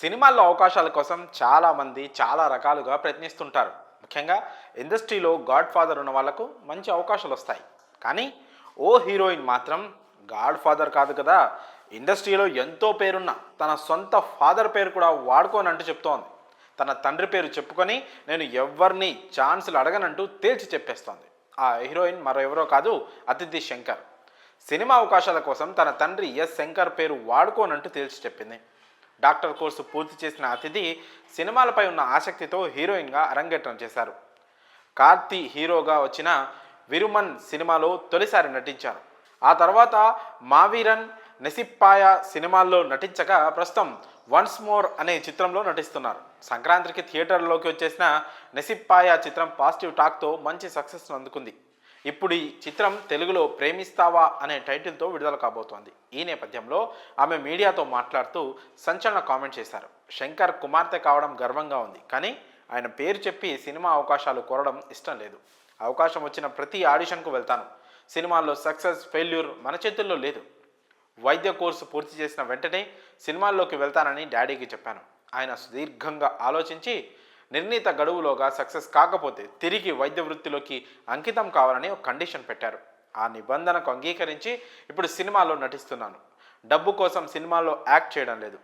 సినిమాల్లో అవకాశాల కోసం చాలామంది చాలా రకాలుగా ప్రయత్నిస్తుంటారు. ముఖ్యంగా ఇండస్ట్రీలో గాడ్ ఫాదర్ ఉన్న వాళ్ళకు మంచి అవకాశాలు వస్తాయి. కానీ ఓ హీరోయిన్ మాత్రం గాడ్ ఫాదర్ కాదు కదా ఇండస్ట్రీలో ఎంతో పేరున్న తన సొంత ఫాదర్ పేరు కూడా వాడుకోనంటూ చెప్తోంది. తన తండ్రి పేరు చెప్పుకొని నేను ఎవరిని ఛాన్సులు అడగనంటూ తేల్చి చెప్పేస్తోంది. ఆ హీరోయిన్ మరో ఎవరో కాదు అతిథి శంకర్. సినిమా అవకాశాల కోసం తన తండ్రి ఎస్ శంకర్ పేరు వాడుకోనంటూ తేల్చి చెప్పింది. డాక్టర్ కోర్సు పూర్తి చేసిన అతిథి సినిమాలపై ఉన్న ఆసక్తితో హీరోయిన్గా అరంగేట్రం చేశారు. కార్తీ హీరోగా వచ్చిన విరుమన్ సినిమాలో తొలిసారి నటించారు. ఆ తర్వాత మావీరన్ నెసిప్పాయ సినిమాల్లో నటించగా ప్రస్తుతం వన్స్ మోర్ అనే చిత్రంలో నటిస్తున్నారు. సంక్రాంతికి థియేటర్లోకి వచ్చేసిన నెసిప్పాయ చిత్రం పాజిటివ్ టాక్తో మంచి సక్సెస్ అందుకుంది. ఇప్పుడు ఈ చిత్రం తెలుగులో ప్రేమిస్తావా అనే టైటిల్తో విడుదల కాబోతోంది. ఈ నేపథ్యంలో ఆమె మీడియాతో మాట్లాడుతూ సంచలన కామెంట్ చేశారు. శంకర్ కుమార్తె కావడం గర్వంగా ఉంది. కానీ ఆయన పేరు చెప్పి సినిమా అవకాశాలు కోరడం ఇష్టం లేదు. అవకాశం వచ్చిన ప్రతి ఆడిషన్కు వెళ్తాను. సినిమాల్లో సక్సెస్ ఫెయిల్యూర్ మన చేతుల్లో లేదు. వైద్య కోర్సు పూర్తి చేసిన వెంటనే సినిమాల్లోకి వెళ్తానని డాడీకి చెప్పాను. ఆయన సుదీర్ఘంగా ఆలోచించి నిర్ణీత గడువులోగా సక్సెస్ కాకపోతే తిరిగి వైద్య వృత్తిలోకి అంకితం కావాలని ఒక కండిషన్ పెట్టారు. ఆ నిబంధనకు అంగీకరించి ఇప్పుడు సినిమాలో నటిస్తున్నాను. డబ్బు కోసం సినిమాల్లో యాక్ట్ చేయడం లేదు.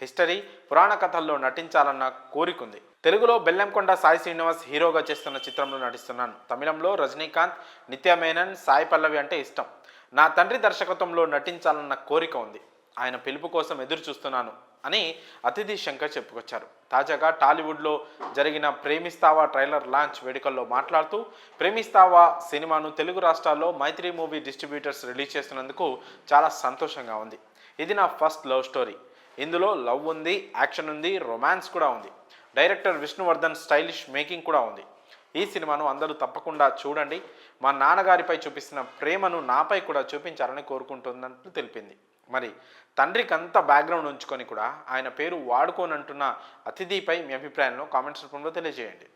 హిస్టరీ పురాణ కథల్లో నటించాలన్న కోరికుంది తెలుగులో బెల్లంకొండ సాయి శ్రీనివాస్ హీరోగా చేస్తున్న చిత్రంలో నటిస్తున్నాను. తమిళంలో రజనీకాంత్ నిత్య మేనన్ సాయి పల్లవి అంటే ఇష్టం. నా తండ్రి దర్శకత్వంలో నటించాలన్న కోరిక ఉంది. ఆయన పిలుపు కోసం ఎదురు చూస్తున్నాను అని అతిథి శంకర్ చెప్పుకొచ్చారు. తాజాగా టాలీవుడ్లో జరిగిన ప్రేమిస్తావా ట్రైలర్ లాంచ్ వేడుకల్లో మాట్లాడుతూ ప్రేమిస్తావా సినిమాను తెలుగు రాష్ట్రాల్లో మైత్రి మూవీ డిస్ట్రిబ్యూటర్స్ రిలీజ్ చేస్తున్నందుకు చాలా సంతోషంగా ఉంది. ఇది నా ఫస్ట్ లవ్ స్టోరీ. ఇందులో లవ్ ఉంది యాక్షన్ ఉంది రొమాన్స్ కూడా ఉంది. డైరెక్టర్ విష్ణువర్ధన్ స్టైలిష్ మేకింగ్ కూడా ఉంది. ఈ సినిమాను అందరూ తప్పకుండా చూడండి. మా నాన్నగారిపై చూపిస్తున్న ప్రేమను నాపై కూడా చూపించాలని కోరుకుంటున్నట్లు తెలిపింది. మరి తండ్రికి అంత బ్యాక్గ్రౌండ్ ఉంచుకొని కూడా ఆయన పేరు వాడుకోనంటున్న అతిథిపై మీ అభిప్రాయంలో కామెంట్స్ రూపంలో తెలియజేయండి.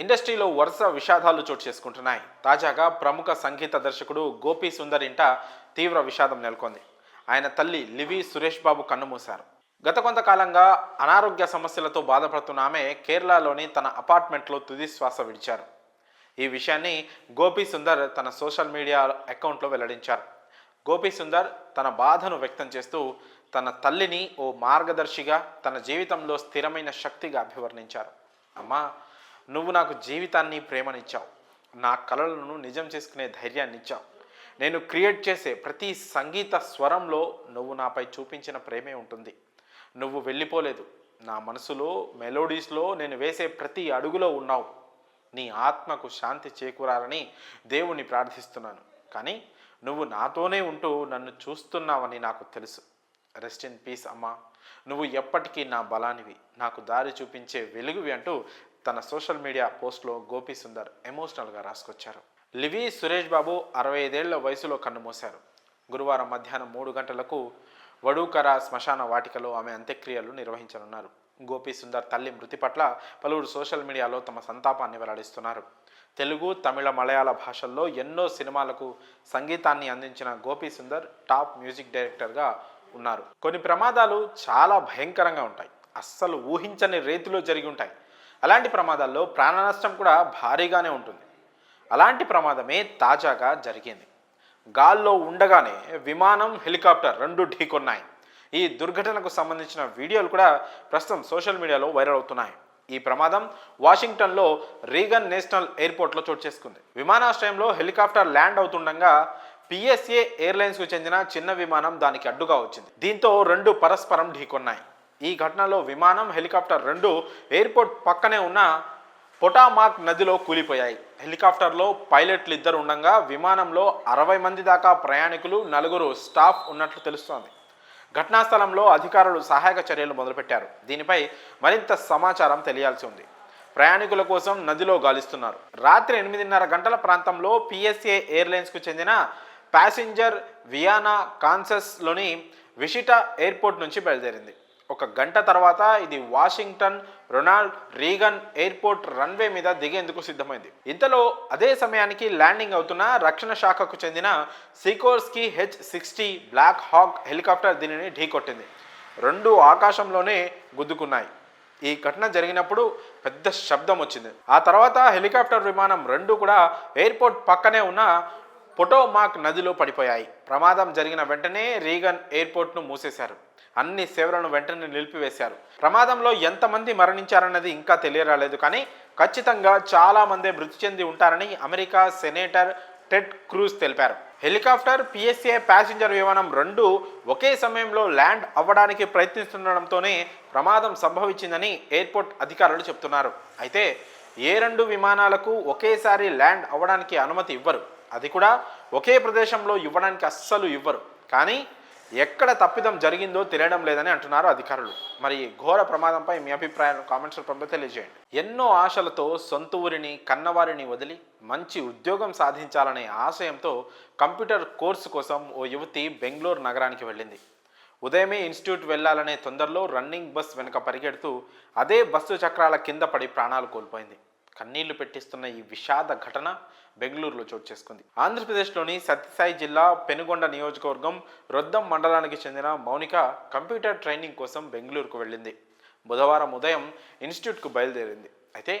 ఇండస్ట్రీలో వరుస విషాదాలు చోటు చేసుకుంటున్నాయి. తాజాగా ప్రముఖ సంగీత దర్శకుడు గోపి సుందర్ ఇంట తీవ్ర విషాదం నెలకొంది. ఆయన తల్లి లివి సురేష్ బాబు కన్నుమూశారు. గత కొంతకాలంగా అనారోగ్య సమస్యలతో బాధపడుతున్న ఆమె కేరళలోని తన అపార్ట్మెంట్లో తుది శ్వాస విడిచారు. ఈ విషయాన్ని గోపి సుందర్ తన సోషల్ మీడియా అకౌంట్లో వెల్లడించారు. గోపీసుందర్ తన బాధను వ్యక్తం చేస్తూ తన తల్లిని ఓ మార్గదర్శిగా తన జీవితంలో స్థిరమైన శక్తిగా అభివర్ణించారు. అమ్మా నువ్వు నాకు జీవితాన్ని ప్రేమనిచ్చావు. నా కలలను నిజం చేసుకునే ధైర్యాన్ని ఇచ్చావు. నేను క్రియేట్ చేసే ప్రతి సంగీత స్వరంలో నువ్వు నాపై చూపించిన ప్రేమే ఉంటుంది. నువ్వు వెళ్ళిపోలేదు. నా మనసులో మెలోడీస్లో నేను వేసే ప్రతి అడుగులో ఉన్నావు. నీ ఆత్మకు శాంతి చేకూరాలని దేవుణ్ణి ప్రార్థిస్తున్నాను. కానీ నువ్వు నాతోనే ఉంటూ నన్ను చూస్తున్నావని నాకు తెలుసు. రెస్ట్ ఇన్ పీస్ అమ్మా. నువ్వు ఎప్పటికీ నా బలానివి. నాకు దారి చూపించే వెలుగువి అంటూ తన సోషల్ మీడియా పోస్ట్లో గోపి సుందర్ ఎమోషనల్గా రాసుకొచ్చారు. లివి సురేష్ బాబు అరవై ఐదేళ్ళ వయసులో కన్నుమూశారు గురువారం మధ్యాహ్నం మూడు గంటలకు వడూకర శ్మశాన వాటికలో ఆమె అంత్యక్రియలు నిర్వహించనున్నారు. గోపి సుందర్ తల్లి మృతి పట్ల పలువురు సోషల్ మీడియాలో తమ సంతాపాన్ని వెల్లడిస్తున్నారు. తెలుగు తమిళ మలయాళ భాషల్లో ఎన్నో సినిమాలకు సంగీతాన్ని అందించిన గోపీ సుందర్ టాప్ మ్యూజిక్ డైరెక్టర్గా ఉన్నారు. కొన్ని ప్రమాదాలు చాలా భయంకరంగా ఉంటాయి. అస్సలు ఊహించని రీతిలో జరిగి ఉంటాయి. అలాంటి ప్రమాదాల్లో ప్రాణ నష్టం కూడా భారీగానే ఉంటుంది. అలాంటి ప్రమాదమే తాజాగా జరిగింది. గాల్లో ఉండగానే విమానం హెలికాప్టర్ రెండు ఢీకొన్నాయి. ఈ దుర్ఘటనకు సంబంధించిన వీడియోలు కూడా ప్రస్తుతం సోషల్ మీడియాలో వైరల్ అవుతున్నాయి. ఈ ప్రమాదం వాషింగ్టన్లో రీగన్ నేషనల్ ఎయిర్పోర్ట్లో చోటు చేసుకుంది. విమానాశ్రయంలో హెలికాప్టర్ ల్యాండ్ అవుతుండగా పిఎస్ఏ ఎయిర్లైన్స్కు చెందిన చిన్న విమానం దానికి అడ్డుగా వచ్చింది. దీంతో రెండు పరస్పరం ఢీకొన్నాయి. ఈ ఘటనలో విమానం హెలికాప్టర్ రెండు ఎయిర్పోర్ట్ పక్కనే ఉన్న పొటామాక్ నదిలో కూలిపోయాయి. హెలికాప్టర్లో పైలట్లు ఇద్దరు ఉండగా విమానంలో అరవై మంది దాకా ప్రయాణికులు నలుగురు స్టాఫ్ ఉన్నట్లు తెలుస్తోంది. ఘటనా స్థలంలో అధికారులు సహాయక చర్యలు మొదలుపెట్టారు. దీనిపై మరింత సమాచారం తెలియాల్సి ఉంది. ప్రయాణికుల కోసం నదిలో గాలిస్తున్నారు. రాత్రి ఎనిమిదిన్నర గంటల ప్రాంతంలో పిఎస్ఏ ఎయిర్లైన్స్కు చెందిన ప్యాసింజర్ వియానా కాన్సస్లోని విషిటా ఎయిర్పోర్ట్ నుంచి బయలుదేరింది. ఒక గంట తర్వాత ఇది Washington Ronald Reagan airport runway మీద దిగేందుకు సిద్ధమైంది. ఇంతలో అదే సమయానికి ల్యాండింగ్ అవుతున్న రక్షణ శాఖకు చెందిన Sikorsky H sixty Black Hawk helicopter దీనిని ఢీకొట్టింది. రెండు ఆకాశంలోనే గుద్దుకున్నాయి. ఈ ఘటన జరిగినప్పుడు పెద్ద శబ్దం వచ్చింది. ఆ తర్వాత హెలికాప్టర్ విమానం రెండు కూడా ఎయిర్పోర్ట్ పక్కనే ఉన్న పొటోమాక్ నదిలో పడిపోయాయి. ప్రమాదం జరిగిన వెంటనే రీగన్ ఎయిర్పోర్ట్ను మూసేశారు. అన్ని సేవలను వెంటనే నిలిపివేశారు. ప్రమాదంలో ఎంతమంది మరణించారన్నది ఇంకా తెలియరాలేదు. కానీ ఖచ్చితంగా చాలా మంది మృతి చెంది ఉంటారని అమెరికా సెనేటర్ టెడ్ క్రూజ్ తెలిపారు. హెలికాప్టర్ పిఎస్ఏ ప్యాసింజర్ విమానం రెండు ఒకే సమయంలో ల్యాండ్ అవ్వడానికి ప్రయత్నిస్తుండడంతోనే ప్రమాదం సంభవించిందని ఎయిర్పోర్ట్ అధికారులు చెప్తున్నారు. అయితే ఏ రెండు విమానాలకు ఒకేసారి ల్యాండ్ అవ్వడానికి అనుమతి ఇవ్వరు. అది కూడా ఒకే ప్రదేశంలో ఇవ్వడానికి అస్సలు ఇవ్వరు. కానీ ఎక్కడ తప్పిదం జరిగిందో తెలియడం లేదని అంటున్నారు అధికారులు. మరి ఘోర ప్రమాదంపై మీ అభిప్రాయాలను కామెంట్స్ రూపంలో తెలియజేయండి. ఎన్నో ఆశలతో సొంత ఊరిని కన్నవారిని వదిలి మంచి ఉద్యోగం సాధించాలనే ఆశయంతో కంప్యూటర్ కోర్సు కోసం ఓ యువతి బెంగళూరు నగరానికి వెళ్ళింది. ఉదయమే ఇన్స్టిట్యూట్ వెళ్ళాలనే తొందరలో రన్నింగ్ బస్ వెనుక పరిగెడుతూ అదే బస్సు చక్రాల కింద పడి ప్రాణాలు కోల్పోయింది. కన్నీళ్ళు పెట్టిస్తున్న ఈ విషాద ఘటన బెంగళూరులో చోటు చేసుకుంది. ఆంధ్రప్రదేశ్లోని సత్యసాయి జిల్లా పెనుగొండ నియోజకవర్గం రొద్దం మండలానికి చెందిన మౌనిక కంప్యూటర్ ట్రైనింగ్ కోసం బెంగళూరుకు వెళ్ళింది. బుధవారం ఉదయం ఇన్స్టిట్యూట్కు బయలుదేరింది. అయితే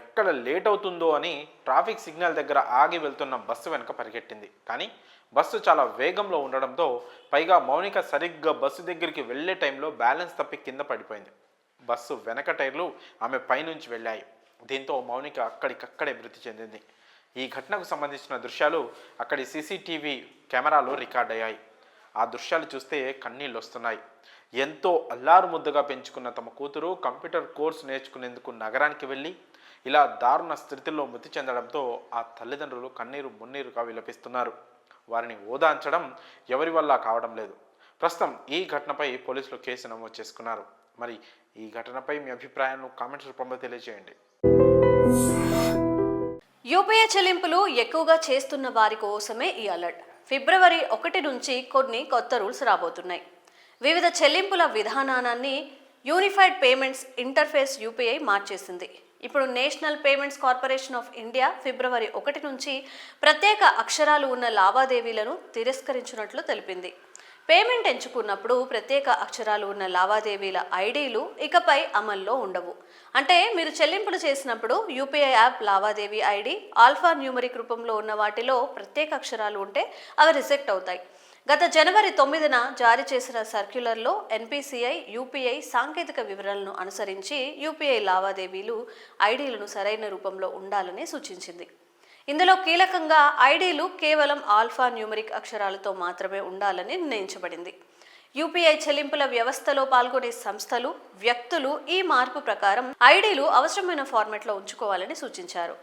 ఎక్కడ లేట్ అవుతుందో అని ట్రాఫిక్ సిగ్నల్ దగ్గర ఆగి వెళ్తున్న బస్సు వెనుక పరిగెట్టింది. కానీ బస్సు చాలా వేగంలో ఉండడంతో పైగా మౌనిక సరిగ్గా బస్సు దగ్గరికి వెళ్ళే టైంలో బ్యాలెన్స్ తప్పి కింద పడిపోయింది. బస్సు వెనక టైర్లు ఆమె పైనుంచి వెళ్ళాయి. దీంతో మౌనిక అక్కడికక్కడే మృతి చెందింది. ఈ ఘటనకు సంబంధించిన దృశ్యాలు అక్కడి సీసీటీవీ కెమెరాలో రికార్డ్ అయ్యాయి. ఆ దృశ్యాలు చూస్తే కన్నీళ్ళు వస్తున్నాయి. ఎంతో అల్లారు ముద్దగా పెంచుకున్న తమ కూతురు కంప్యూటర్ కోర్సు నేర్చుకునేందుకు నగరానికి వెళ్ళి ఇలా దారుణ స్థితిలో మృతి చెందడంతో ఆ తల్లిదండ్రులు కన్నీరు మున్నీరుగా విలపిస్తున్నారు. వారిని ఓదాంచడం ఎవరి వల్ల కావడం లేదు. ప్రస్తుతం ఈ ఘటనపై పోలీసులు కేసు నమోదు చేసుకున్నారు. మరి ఈ ఘటనపై మీ అభిప్రాయాలను కామెంట్స్ రూపంలో తెలియజేయండి. యూపీఐ చెల్లింపులు ఎక్కువగా చేస్తున్న వారి కోసమే ఈ అలర్ట్. ఫిబ్రవరి ఒకటి నుంచి కొన్ని కొత్త రూల్స్ రాబోతున్నాయి. వివిధ చెల్లింపుల విధానాన్ని యూనిఫైడ్ పేమెంట్స్ ఇంటర్ఫేస్ యూపీఐ మార్చేసింది. ఇప్పుడు National Payments Corporation of India ఫిబ్రవరి ఒకటి నుంచి ప్రత్యేక అక్షరాలు ఉన్న లావాదేవీలను తిరస్కరించినట్లు తెలిపింది. పేమెంట్ ఎంచుకున్నప్పుడు ప్రత్యేక అక్షరాలు ఉన్న లావాదేవీల ఐడీలు ఇకపై అమల్లో ఉండవు. అంటే మీరు చెల్లింపులు చేసినప్పుడు యూపీఐ యాప్ లావాదేవీ ఐడి ఆల్ఫా న్యూమరిక్ రూపంలో ఉన్న వాటిలో ప్రత్యేక అక్షరాలు ఉంటే అవి రిజెక్ట్ అవుతాయి. గత జనవరి తొమ్మిదిన జారీ చేసిన సర్క్యులర్లో ఎన్పిసిఐ యూపీఐ సాంకేతిక వివరాలను అనుసరించి యూపీఐ లావాదేవీలు ఐడీలను సరైన రూపంలో ఉండాలని సూచించింది. ఇందులో కీలకంగా ఐడీలు కేవలం ఆల్ఫా న్యూమరిక్ అక్షరాలతో మాత్రమే ఉండాలని నిర్ణయించబడింది. యూపీఐ చెల్లింపుల వ్యవస్థలో పాల్గొనే సంస్థలు వ్యక్తులు ఈ మార్పు ప్రకారం ఐడీలు అవసరమైన ఫార్మెట్లో ఉంచుకోవాలని సూచించారు.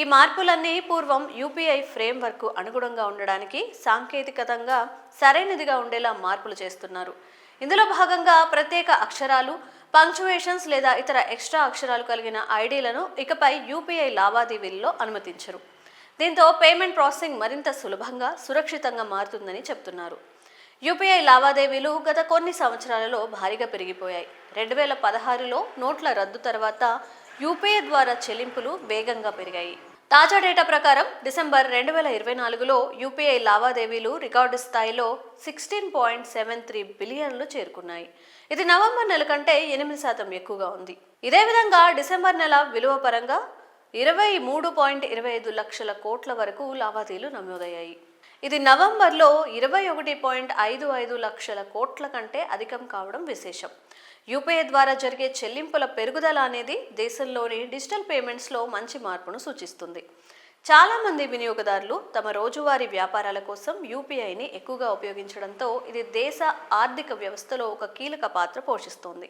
ఈ మార్పులన్నీ పూర్వం యూపీఐ ఫ్రేమ్వర్క్ అనుగుణంగా ఉండడానికి సాంకేతికతంగా సరైనదిగా ఉండేలా మార్పులు చేస్తున్నారు. ఇందులో భాగంగా ప్రత్యేక అక్షరాలు పంక్చువేషన్స్ లేదా ఇతర ఎక్స్ట్రా అక్షరాలు కలిగిన ఐడీలను ఇకపై యూపీఐ లావాదేవీల్లో అనుమతించరు. దీంతో పేమెంట్ ప్రాసెసింగ్ మరింత సులభంగా సురక్షితంగా మారుతుందని చెప్తున్నారు. యూపీఐ లావాదేవీలు గత కొన్ని సంవత్సరాలలో భారీగా పెరిగిపోయాయి. రెండు వేల పదహారులో నోట్ల రద్దు తర్వాత యూపీఐ ద్వారా చెల్లింపులు వేగంగా పెరిగాయి. తాజా డేటా ప్రకారం డిసెంబర్ రెండు వేల ఇరవై నాలుగులో యూపీఐ లావాదేవీలు రికార్డు స్థాయిలో సిక్స్టీన్ పాయింట్ సెవెన్ త్రీ బిలియన్లు చేరుకున్నాయి. ఇది నవంబర్ నెల కంటే ఎనిమిది శాతం ఎక్కువగా ఉంది. ఇదే విధంగా డిసెంబర్ నెల విలువ పరంగా ఇరవై మూడు పాయింట్ ఇరవై ఐదు లక్షల కోట్ల వరకు లావాదేవీలు నమోదయ్యాయి. ఇది నవంబర్లో ఇరవై ఒకటి పాయింట్ ఐదు ఐదు లక్షల కోట్ల కంటే అధికం కావడం విశేషం. యూపీఐ ద్వారా జరిగే చెల్లింపుల పెరుగుదల అనేది దేశంలోని డిజిటల్ పేమెంట్స్లో మంచి మార్పును సూచిస్తుంది. చాలామంది వినియోగదారులు తమ రోజువారీ వ్యాపారాల కోసం యూపీఐని ఎక్కువగా ఉపయోగించడంతో ఇది దేశ ఆర్థిక వ్యవస్థలో ఒక కీలక పాత్ర పోషిస్తోంది.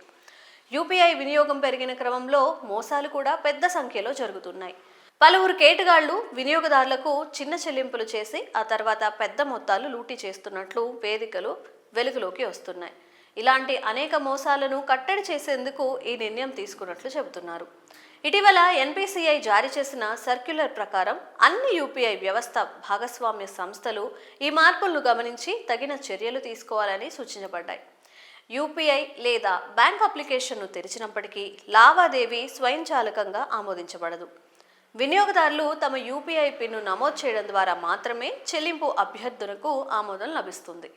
యూపీఐ వినియోగం పెరిగిన క్రమంలో మోసాలు కూడా పెద్ద సంఖ్యలో జరుగుతున్నాయి. పలువురు కేటుగాళ్ళు వినియోగదారులకు చిన్న చెల్లింపులు చేసి ఆ తర్వాత పెద్ద మొత్తాలు లూటీ చేస్తున్నట్లు వేదికలు వెలుగులోకి వస్తున్నాయి. ఇలాంటి అనేక మోసాలను కట్టడి చేసేందుకు ఈ నిర్ణయం తీసుకున్నట్లు చెబుతున్నారు. ఇటీవల ఎన్పిసిఐ జారీ చేసిన సర్క్యులర్ ప్రకారం అన్ని యూపీఐ వ్యవస్థ భాగస్వామ్య సంస్థలు ఈ మార్పులను గమనించి తగిన చర్యలు తీసుకోవాలని సూచించబడ్డాయి. యూపీఐ లేదా బ్యాంక్ అప్లికేషన్ను తెరిచినప్పటికీ లావాదేవీ స్వయంచాలకంగా ఆమోదించబడదు. వినియోగదారులు తమ యూపీఐ పిన్ను నమోదు చేయడం ద్వారా మాత్రమే చెల్లింపు అభ్యర్థులకు ఆమోదం లభిస్తుంది.